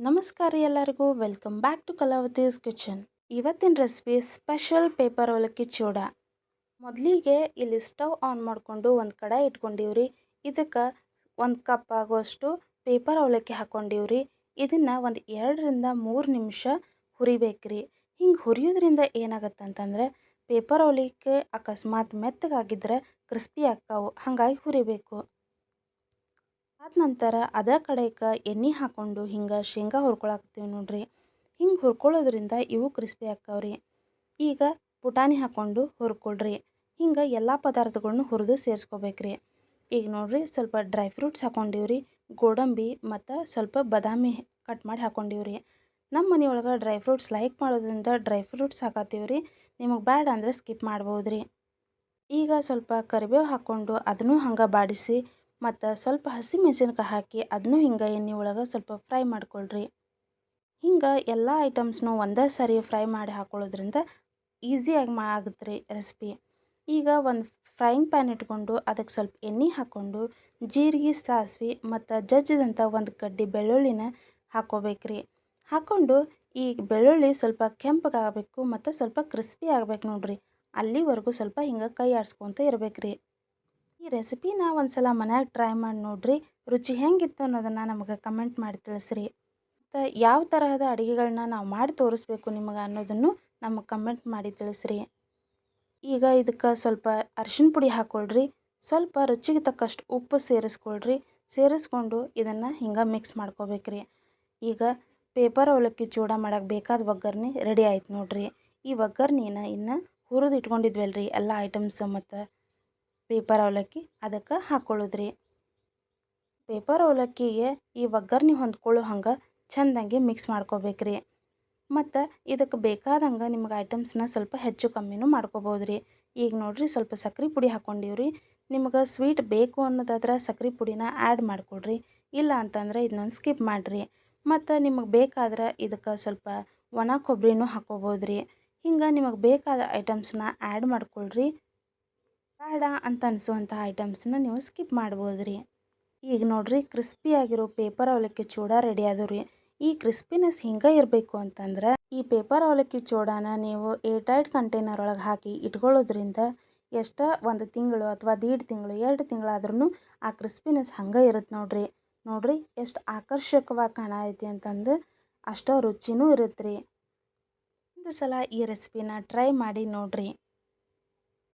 ನಮಸ್ಕಾರ ಎಲ್ಲರಿಗೂ. Welcome back to Kalavati's kitchen ಇವತ್ತಿನ ರೆಸಿಪಿ ಸ್ಪೆಷಲ್ ಪೇಪರ್ ಅವಲಕ್ಕಿ ಚೂಡ. ಮೊದಲಿಗೆ ಇಲ್ಲಿ ಸ್ಟವ್ ಆನ್ ಮಾಡಿಕೊಂಡು ಒಂದು ಕಡಾಯಿ ಇಟ್ಕೊಂಡಿವ್ರಿ. ಇದಕ್ಕೆ ಒಂದು ಕಪ್ ಆಗುವಷ್ಟು ಪೇಪರ್ ಅವಲಕ್ಕಿ ಹಾಕ್ಕೊಂಡಿವ್ರಿ ಇದನ್ನು ಒಂದು ಎರಡರಿಂದ ಮೂರು ನಿಮಿಷ ಹುರಿಬೇಕ್ರಿ. ಹಿಂಗೆ ಹುರಿಯೋದ್ರಿಂದ ಏನಾಗತ್ತೆ ಅಂತಂದ್ರೆ ಪೇಪರ್ ಅವಲಕ್ಕಿ ಅಕಸ್ಮಾತ್ ಮೆತ್ತಗಾಗಿದ್ರೆ ಕ್ರಿಸ್ಪಿ ಆಗ್ತಾವೆ. ಹಾಗಾಗಿ ಹುರಿಬೇಕು. ಆದ ನಂತರ ಅದ ಕಡೆಗೆ ಎಣ್ಣೆ ಹಾಕ್ಕೊಂಡು ಹಿಂಗೆ ಶೇಂಗಾ ಹುರ್ಕೊಳಕತ್ತೀವಿ ನೋಡ್ರಿ. ಹಿಂಗೆ ಹುರ್ಕೊಳ್ಳೋದ್ರಿಂದ ಇವು ಕ್ರಿಸ್ಪಿ ಆಕ್ಕಾವ್ರಿ ಈಗ ಪುಟಾಣಿ ಹಾಕ್ಕೊಂಡು ಹುರ್ಕೊಳ್ರಿ. ಹಿಂಗೆ ಎಲ್ಲ ಪದಾರ್ಥಗಳನ್ನು ಹುರಿದು ಸೇರಿಸ್ಕೋಬೇಕ್ರಿ. ಈಗ ನೋಡ್ರಿ ಸ್ವಲ್ಪ ಡ್ರೈ ಫ್ರೂಟ್ಸ್ ಹಾಕ್ಕೊಂಡಿವ್ರಿ ಗೋಡಂಬಿ ಮತ್ತು ಸ್ವಲ್ಪ ಬಾದಾಮಿ ಕಟ್ ಮಾಡಿ ಹಾಕ್ಕೊಂಡಿವ್ರಿ ನಮ್ಮ ಮನೆಯೊಳಗೆ ಡ್ರೈ ಫ್ರೂಟ್ಸ್ ಲೈಕ್ ಮಾಡೋದ್ರಿಂದ ಡ್ರೈ ಫ್ರೂಟ್ಸ್ ಹಾಕತ್ತೀವ್ರಿ. ನಿಮಗೆ ಬ್ಯಾಡ ಅಂದರೆ ಸ್ಕಿಪ್ ಮಾಡ್ಬೋದ್ರಿ. ಈಗ ಸ್ವಲ್ಪ ಕರಿಬೇವು ಹಾಕ್ಕೊಂಡು ಅದನ್ನು ಹಂಗೆ ಬಾಡಿಸಿ ಮತ್ತು ಸ್ವಲ್ಪ ಹಸಿಮೆಣಸಿನ್ಕಾಯಿ ಹಾಕಿ ಅದನ್ನು ಹಿಂಗೆ ಎಣ್ಣೆ ಒಳಗೆ ಸ್ವಲ್ಪ ಫ್ರೈ ಮಾಡ್ಕೊಳ್ರಿ. ಹಿಂಗೆ ಎಲ್ಲ ಐಟಮ್ಸ್ನು ಒಂದೇ ಸಾರಿ ಫ್ರೈ ಮಾಡಿ ಹಾಕೊಳ್ಳೋದ್ರಿಂದ ಈಸಿಯಾಗಿ ಮಾ ಆಗುತ್ತೆ ರೀ ರೆಸಿಪಿ. ಈಗ ಒಂದು ಫ್ರೈಯಿಂಗ್ ಪ್ಯಾನ್ ಇಟ್ಕೊಂಡು ಅದಕ್ಕೆ ಸ್ವಲ್ಪ ಎಣ್ಣೆ ಹಾಕ್ಕೊಂಡು ಜೀರಿಗೆ, ಸಾಸಿವೆ ಮತ್ತು ಜಜ್ಜಿದಂಥ ಒಂದು ಕಡ್ಡಿ ಬೆಳ್ಳುಳ್ಳಿನ ಹಾಕ್ಕೋಬೇಕ್ರಿ ಹಾಕ್ಕೊಂಡು ಈ ಬೆಳ್ಳುಳ್ಳಿ ಸ್ವಲ್ಪ ಕೆಂಪಗಾಗಬೇಕು ಮತ್ತು ಸ್ವಲ್ಪ ಕ್ರಿಸ್ಪಿ ಆಗ್ಬೇಕು ನೋಡ್ರಿ. ಅಲ್ಲಿವರೆಗೂ ಸ್ವಲ್ಪ ಹಿಂಗೆ ಕೈ ಆಡಿಸ್ಕೊತ ಈ ರೆಸಿಪಿನ ಒಂದು ಸಲ ಮನ್ಯಾಗ ಟ್ರೈ ಮಾಡಿ ನೋಡ್ರಿ. ರುಚಿ ಹೆಂಗಿತ್ತು ಅನ್ನೋದನ್ನು ನಮಗೆ ಕಮೆಂಟ್ ಮಾಡಿ ತಿಳಿಸ್ರಿ. ಮತ್ತು ಯಾವ ತರಹದ ಅಡುಗೆಗಳನ್ನ ನಾವು ಮಾಡಿ ತೋರಿಸ್ಬೇಕು ನಿಮಗೆ ಅನ್ನೋದನ್ನು ನಮಗೆ ಕಮೆಂಟ್ ಮಾಡಿ ತಿಳಿಸ್ರಿ. ಈಗ ಇದಕ್ಕೆ ಸ್ವಲ್ಪ ಅರ್ಶಿನ ಪುಡಿ ಹಾಕ್ಕೊಳ್ರಿ ಸ್ವಲ್ಪ ರುಚಿಗೆ ತಕ್ಕಷ್ಟು ಉಪ್ಪು ಸೇರಿಸ್ಕೊಳ್ರಿ. ಸೇರಿಸ್ಕೊಂಡು ಇದನ್ನು ಹಿಂಗೆ ಮಿಕ್ಸ್ ಮಾಡ್ಕೋಬೇಕ್ರಿ. ಈಗ ಪೇಪರ್ ಅವಲಕ್ಕಿ ಚೂಡ ಮಾಡೋಕ್ಕೆ ಬೇಕಾದ ಒಗ್ಗರ್ಣೆ ರೆಡಿ ಆಯ್ತು ನೋಡ್ರಿ. ಈ ಒಗ್ಗರ್ಣಿನ ಇನ್ನು ಹುರಿದು ಇಟ್ಕೊಂಡಿದ್ವಲ್ರಿ. ಎಲ್ಲ ಐಟಮ್ಸ್ ಮತ್ತು ಪೇಪರ್ ಅವಲಕ್ಕಿ ಅದಕ್ಕೆ ಹಾಕ್ಕೊಳ್ಳೋದ್ರಿ ಪೇಪರ್ ಅವಲಕ್ಕಿಗೆ ಈ ಒಗ್ಗರ್ಣೆ ಹೊಂದ್ಕೊಳ್ಳೋ ಹಂಗೆ ಚೆಂದಂಗೆ ಮಿಕ್ಸ್ ಮಾಡ್ಕೋಬೇಕ್ರಿ. ಮತ್ತು ಇದಕ್ಕೆ ಬೇಕಾದಂಗೆ ನಿಮ್ಗೆ ಐಟಮ್ಸ್ನ ಸ್ವಲ್ಪ ಹೆಚ್ಚು ಕಮ್ಮಿನೂ ಮಾಡ್ಕೋಬೋದು ರೀ ಈಗ ನೋಡಿರಿ ಸ್ವಲ್ಪ ಸಕ್ರೆ ಪುಡಿ ಹಾಕ್ಕೊಂಡಿವ್ರಿ ನಿಮ್ಗೆ ಸ್ವೀಟ್ ಬೇಕು ಅನ್ನೋದಾದ್ರೆ ಸಕ್ರೆ ಪುಡಿನ ಆ್ಯಡ್ ಮಾಡಿಕೊಡ್ರಿ. ಇಲ್ಲ ಅಂತಂದ್ರೆ ಇದನ್ನೊಂದು ಸ್ಕಿಪ್ ಮಾಡಿರಿ. ಮತ್ತು ನಿಮಗೆ ಬೇಕಾದ್ರೆ ಇದಕ್ಕೆ ಸ್ವಲ್ಪ ಒಣ ಕೊಬ್ಬರಿನೂ ಹಾಕ್ಕೋಬೋದು ರೀ ಹಿಂಗೆ ನಿಮಗೆ ಬೇಕಾದ ಐಟಮ್ಸ್ನ ಆ್ಯಡ್ ಮಾಡ್ಕೊಳ್ರಿ. ಬೇಡ ಅಂತ ಅನಿಸುವಂಥ ಐಟಮ್ಸ್ನ ನೀವು ಸ್ಕಿಪ್ ಮಾಡ್ಬೋದು ರೀ ಈಗ ನೋಡಿರಿ ಕ್ರಿಸ್ಪಿಯಾಗಿರೋ ಪೇಪರ್ ಅವಲಕ್ಕಿ ಚೂಡ ರೆಡಿ ಆದವು ರೀ ಈ ಕ್ರಿಸ್ಪಿನೆಸ್ ಹಿಂಗೆ ಇರಬೇಕು ಅಂತಂದ್ರೆ ಈ ಪೇಪರ್ ಅವಲಕ್ಕಿ ಚೂಡಾನ ನೀವು ಏರ್ಟೈಟ್ ಕಂಟೈನರ್ ಒಳಗೆ ಹಾಕಿ ಇಟ್ಕೊಳ್ಳೋದ್ರಿಂದ ಎಷ್ಟು ಒಂದು ತಿಂಗಳು ಅಥವಾ ದೀಡ್ ತಿಂಗಳು, ಎರಡು ತಿಂಗಳಾದ್ರೂ ಆ ಕ್ರಿಸ್ಪಿನೆಸ್ ಹಂಗೆ ಇರುತ್ತೆ ನೋಡ್ರಿ. ನೋಡ್ರಿ, ಎಷ್ಟು ಆಕರ್ಷಕವಾಗಿ ಕಾಣೈತಿ ಅಂತಂದು ಅಷ್ಟು ರುಚಿನೂ ಇರುತ್ತೆ ರೀ ಒಂದು ಸಲ ಈ ರೆಸಿಪಿನ ಟ್ರೈ ಮಾಡಿ ನೋಡ್ರಿ.